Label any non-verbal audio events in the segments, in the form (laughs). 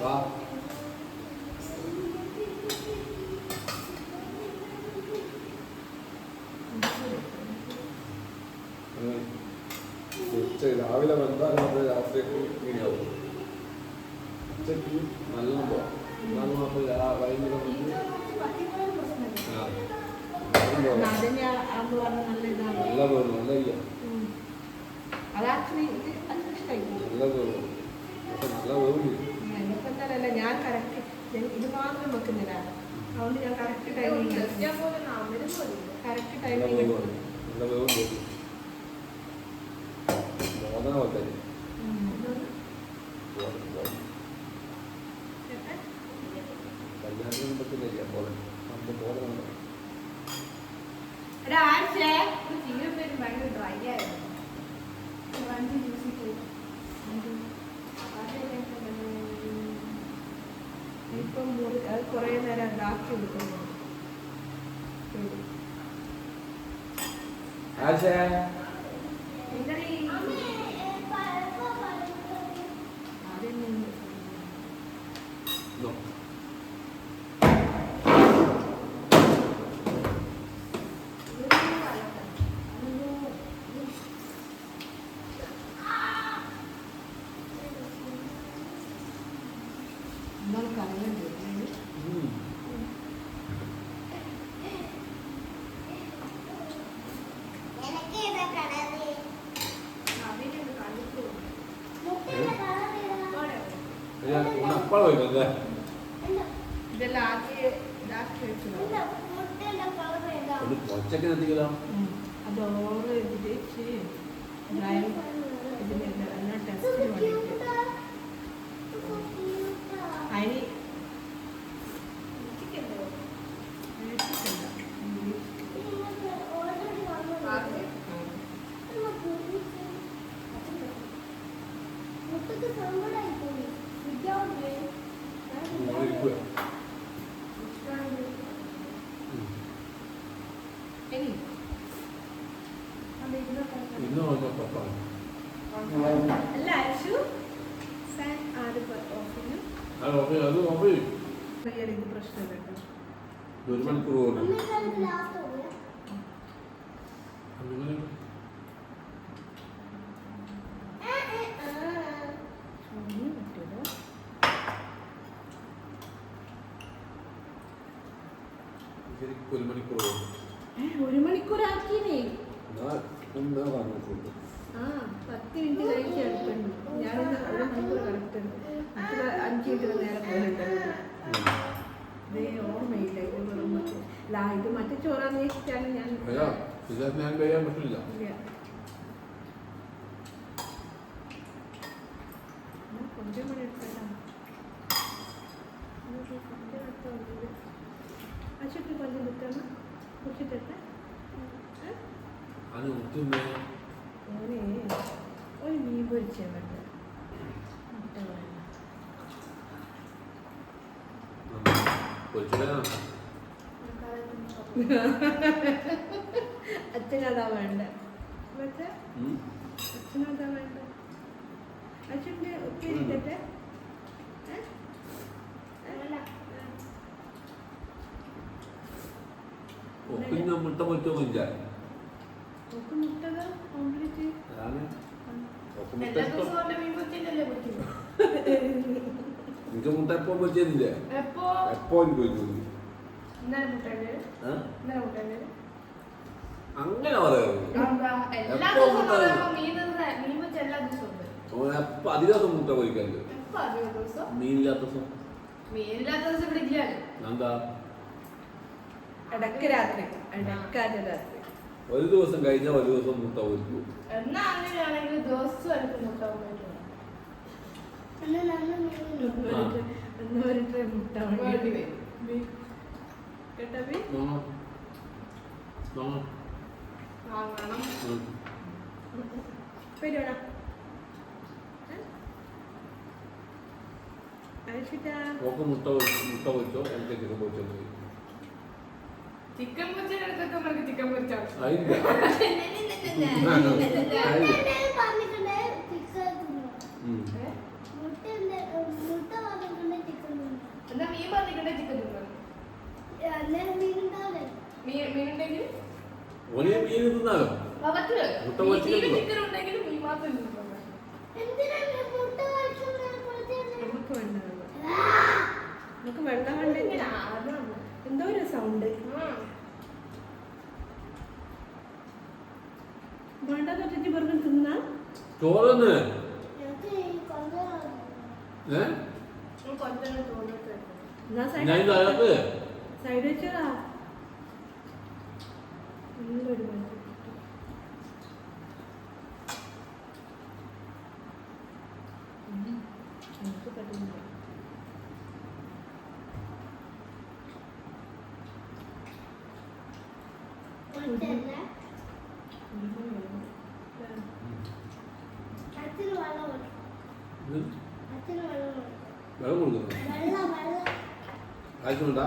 വാ. ഉച്ച രാവിലെ വന്നാൽ രാത്രിയൊക്കെ മീനാവും ഉച്ചയ്ക്ക് നല്ല പോവാം. എന്നാൽ മാത്രം രാ- വൈകുന്നേരം വന്ന് നല്ല പറഞ്ഞ നല്ല ഇല്ല. നല്ല തോന്നും നല്ല തോന്നി എന്തായാലും ഞാൻ കറക്റ്റ് ഇത് മാത്രം വെക്കുന്നില്ല അതുകൊണ്ട് ഞാൻ കറക്റ്റ് ടൈമിങ് കറക്റ്റ് നല്ല ടൈമിങ് തോന്നും നല്ല തോന്നും തോന്നി മോദന പോലെ തന്നെ ബോധം, ബോധം. കല്യാണത്തിന് പറ്റുന്നില്ല പോലെ നമുക്ക് ബോധമുണ്ട് ഇപ്പം മുറി അത് കുറേ നേരം ഉണ്ടാക്കി എടുക്കുന്നു ആശേ. ഇതാക്കി വെച്ചതാണ് ഒന്ന് കൊച്ചൊക്കെ എത്തിക്കലോ അത് ഓവർ ഇതിലേക്ക് മോളിരിക്കുക ഇന്ന് വന്ന പപ്പ? അല്ല അച്ചു സാൻ ആര് ഓഫിനും? അത് പ്രശ്നമില്ല ഒരു മണിക്കൂർ പോകുന്നു അങ്ങനെ ഒന്നും പറ്റില്ല ശരിക്കും ഒരു മണിക്കൂർ പോകുന്നു ഒരു മണിക്കൂറാക്കിയേ എന്നാ എന്നാ പറഞ്ഞിട്ടുണ്ട് ആ പത്ത് മിനിറ്റ് കഴിഞ്ഞ് അടുപ്പുണ്ട് ഞാനിന്ന് ഒരു മണിക്കൂർ കറക്റ്റുണ്ട് മറ്റുള്ള അഞ്ച് മിനിറ്റ് നേരെ പോയിട്ടുണ്ടായിരുന്നു ഇതേ ഓർമ്മയില്ല ഇത് വെറും മറ്റേ- ലാ ഇത് മറ്റേ ചോറാന്ന് വെച്ചിട്ടാണ് ഞാൻ അയ്യാ ഇത് ഞാൻ കഴിയാൻ പറ്റില്ല ഇല്ല. ഞാൻ கொஞ்சம் മണി എടുക്കട്ടാ അച്ഛക്ക് കൊഞ്ചം കിട്ടണം കുറിച്ചിട്ടെ അത് ഒത്തുന്നേ ഓനെ ഒരു മീൻ പൊരിച്ച വേണ്ട മുട്ട വേണ്ട പൊരിച്ചിടാനാ (laughs) അച്ഛനതാ വേണ്ട. അച്ഛനതാ വേണ്ട? അച്ഛന്റെ ഉപ്പേരി ഇട്ടേ ഒപ്പിന്ന് മുട്ട പൊരിച്ചല്ലേ പൊരിക്കുന്നത്? എനിക്ക് മുട്ട എപ്പോ എപ്പോ? എപ്പോ എനിക്ക് അങ്ങനെ അധികം ദിവസം മുട്ട ദിവസം? മീനില്ലാത്ത ദിവസം. മീനില്ലാത്ത ദിവസം ഇവിടെ ഇല്ലല്ലോ എന്താ? ഇടയ്ക്ക് രാത്രി. ഇടക്കാറ്റ് രാത്രി. ഒരു ദിവസം കഴിഞ്ഞാൽ ഒരു ദിവസം മുട്ട പൊരിക്കും എന്നാ അങ്ങനെയാണെങ്കിൽ ദിവസം എനിക്ക് മുട്ട ട്രേ മുട്ട വേണ്ടി വേണ്ടി വരും. കേട്ടോ ബി വാങ്ങാം. വാങ്ങാം. വാങ്ങണം അയച്ചിട്ടാ ഓക്ക് മുട്ട മുട്ട പൊരിച്ചോ? എനിക്ക് ചിക്കൻ പൊരിച്ചോ. ചിക്കൻ പൊരിച്ചെടുത്തൊക്കെ നമുക്ക് ചിക്കൻ പൊരിച്ചാൽ അതില്ല അതില്ല ചിക്കൻ ഓനെ മീൻ തിന്നാലോ ചിക്കൻ മുട്ട തിന്നോ? ഉണ്ടെങ്കിൽ മീൻ തിന്നാലോ? മുട്ട നമുക്ക് വേണ്ട വെള്ളം വേണ്ട ആടാണ്. എന്തോ ഒരു സൗണ്ട്. വേണ്ടെന്ന് വെച്ചിട്ട് വെറുതെ തിന്നാ? ചോറന്ന്? ഞാൻ സൈഡ് വെച്ചതാ നല്ലൊരു. എനിക്ക് പറ്റുന്നില്ല. വെള്ളം കൊടുക്കുന്നു ആവശ്യമുണ്ടാ?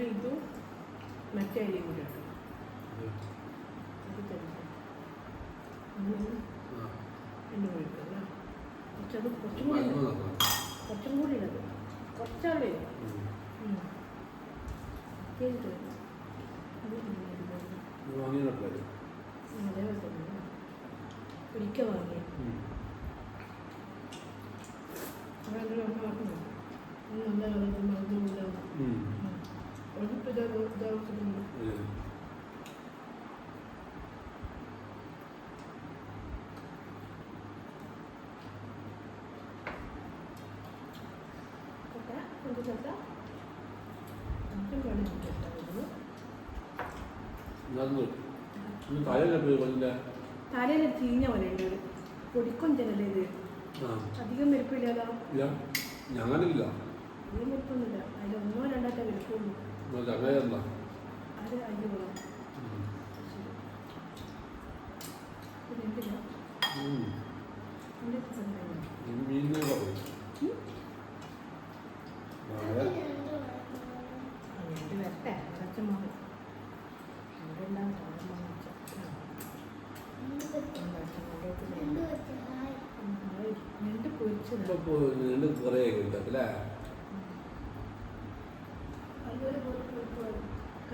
എന്നാൽ ഇതും മറ്റേ അരിയും കൂടി ആ. എണ്ണ ഒഴിക്കല്ല കുറച്ചത് കുറച്ചും കൂടി. കുറച്ചും കൂടി ഇടത് ഇത് തന്നെ. ഒരിക്കൽ വാങ്ങി ഉം. അതെങ്ങനെ ഉണ്ടാക്കുന്നു നല്ല കളറും ഇന്ന് തലയില്ല പോയി കൊണ്ടില്ല തലയിൽ ചീഞ്ഞ പോലെ ഉണ്ട് ഒരു പൊടിക്കൊഞ്ചനല്ലേ ഇത് അധികം വലുപ്പമില്ലല്ലോ ഇല്ല ഞങ്ങളില്ല അധികം വലുപ്പമൊന്നുമില്ല അതിൽ ഒന്നോ രണ്ടാട്ടേ വലുപ്പമുള്ളൂ എന്തിനാ എന്റെ സ്വന്തം മീനിനെ പറയും നാളെ അങ്ങോട്ട് വരട്ടെ കുറച്ച്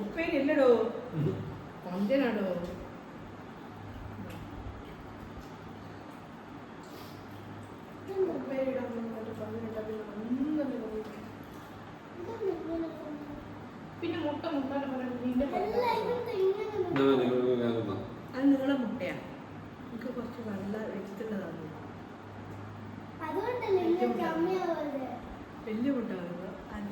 ഉപ്പേരി അല്ലടോ കൊഞ്ചനാടോ പിന്നെ മുട്ട മുട്ട. അത് നിങ്ങളെ മുട്ടയാ. എനിക്ക് കുറച്ച് നല്ല വെച്ചിട്ടുള്ളതാണ് വലിയ മുട്ട.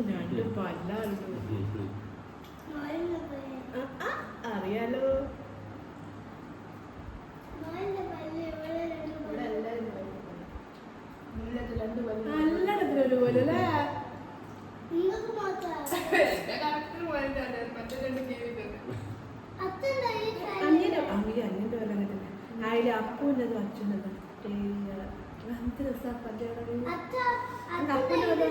(laughs) ഈ അങ്ങനെ അറിയാലോ. അങ്ങനത്തെ പോലെ. അങ്ങനെ അതിൽ അപ്പൂന്നത് അച്ഛനത് എന്ത് രസാ പല്ലേടെ അച്ഛ അപ്പൂന്റെ